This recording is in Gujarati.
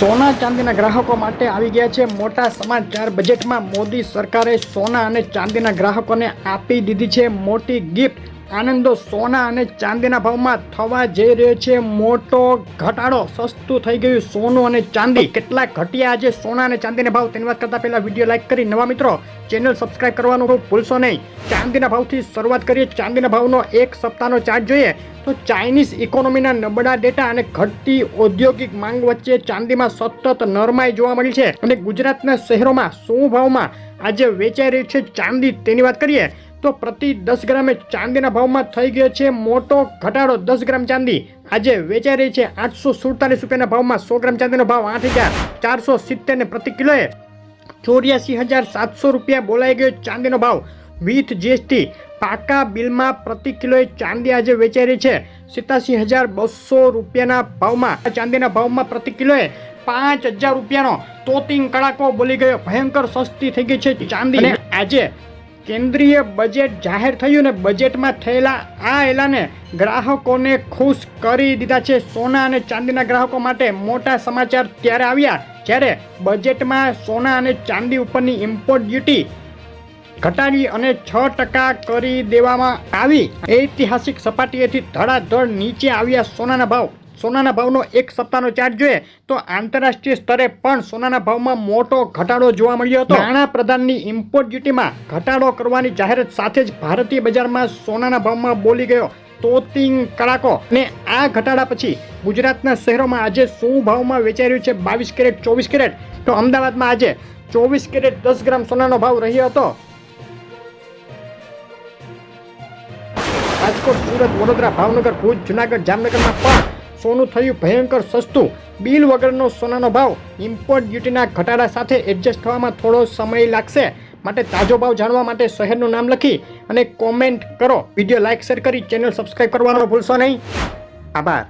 સોના ચાંદીના ગ્રાહકો માટે આવી ગયા છે. મોટા સમાચાર બજેટમાં મોદી સરકારે સોના અને ચાંદીના ગ્રાહકોને આપી દીધી છે મોટી ગિફ્ટ. આનંદો સોના અને ચાંદીના ભાવમાં થવા જઈ રહ્યો છે. મોટો ઘટાડો સસ્તું થઈ ગયું સોનું અને ચાંદી. કેટલા ઘટ્યા આજે સોના અને ચાંદીના ભાવ. તેની વાત કરતા પહેલા વીડિયો લાઈક કરી. નવા મિત્રો, ચેનલ સબસ્ક્રાઇબ કરવાનું ભૂલશો નહીં. ચાંદીના ભાવથી શરૂઆત કરીએ. ચાંદીના ભાવનો એક સપ્તાહનો ચાર્ટ જોઈએ તો ચાઇનીઝ ઇકોનોમીના નબળા ડેટા અને ઘટતી ઔદ્યોગિક માંગ વચ્ચે ચાંદીમાં સતત નરમાઈ જોવા મળી છે. અને ગુજરાતના શહેરોમાં શું ભાવમાં આજે વેચાઈ રહી છે ચાંદી? તેની વાત કરીએ. તો પ્રતિ દસ ગ્રામે ચાંદીના ભાવમાં થઈ ગયો છે મોટો ઘટાડો. દસ ગ્રામ ચાંદી આજે વેચાઈ રહી છે આઠસો સુડતાલીસ રૂપિયાના ભાવમાં. સો ગ્રામ ચાંદીનો ભાવ આઠ હજાર ચારસો સિત્તેર ને પ્રતિ કિલોએ ચોર્યાસી હજાર સાતસો રૂપિયા બોલાઈ ગયો ચાંદીનો ભાવ. વિથ જીએસટી પાકા બિલમાં પ્રતિ કિલોએ ચાંદી આજે વેચાઈ રહી છે સિત્યાસી હજાર બસો રૂપિયાના ભાવમાં. ચાંદીના ભાવમાં પ્રતિ કિલોએ પાંચ હજાર રૂપિયાનો તોતિંગ કડાકો બોલી ગયો. ભયંકર સસ્તી થઈ ગઈ છે ચાંદી. આજે કેન્દ્રીય બજેટ જાહેર થયું ને બજેટમાં થયેલા આ એલાને ગ્રાહકોને ખુશ કરી દીધા છે. સોના અને ચાંદીના ગ્રાહકો માટે મોટા સમાચાર ત્યારે આવ્યા જ્યારે બજેટમાં સોના અને ચાંદી ઉપરની ઇમ્પોર્ટ ડ્યુટી ઘટાડી અને છ ટકા કરી દેવામાં આવી. ઐતિહાસિક સપાટીએથી ધડાધડ નીચે આવ્યા સોનાના ભાવ. સોનાના ભાવનો એક સપ્તાહનો ચાર્ટ જોઈએ તો આંતરરાષ્ટ્રીય સ્તરે પણ સોનાના ભાવમાં મોટો ઘટાડો જોવા મળ્યો હતો. નાણાં પ્રધાનની ઇમ્પોર્ટ ડ્યુટીમાં ઘટાડો કરવાની જાહેરાત સાથે જ ભારતીય બજારમાં સોનાના ભાવમાં બોલી ગયો. તોતિંગ કડાકો ને આ ઘટાડા પછી ગુજરાતના શહેરોમાં આજે શું ભાવમાં વેચાઈ રહ્યું છે? બાવીસ કેરેટ, ચોવીસ કેરેટ. તો અમદાવાદમાં આજે ચોવીસ કેરેટ દસ ગ્રામ સોનાનો ભાવ રહ્યો હતો. રાજકોટ, સુરત, વડોદરા, ભાવનગર, ભુજ, જુનાગઢ, જામનગરમાં પણ સોનું થયું ભયંકર સસ્તું. બિલ વગરનો સોનાનો ભાવ ઇમ્પોર્ટ ડ્યુટીના ઘટાડા સાથે એડજસ્ટ થવામાં થોડો સમય લાગશે. માટે તાજો ભાવ જાણવા માટે શહેરનું નામ લખી અને કોમેન્ટ કરો. વીડિયો લાઇક શેર કરી ચેનલ સબસ્ક્રાઇબ કરવાનો ભૂલશો નહીં. આભાર.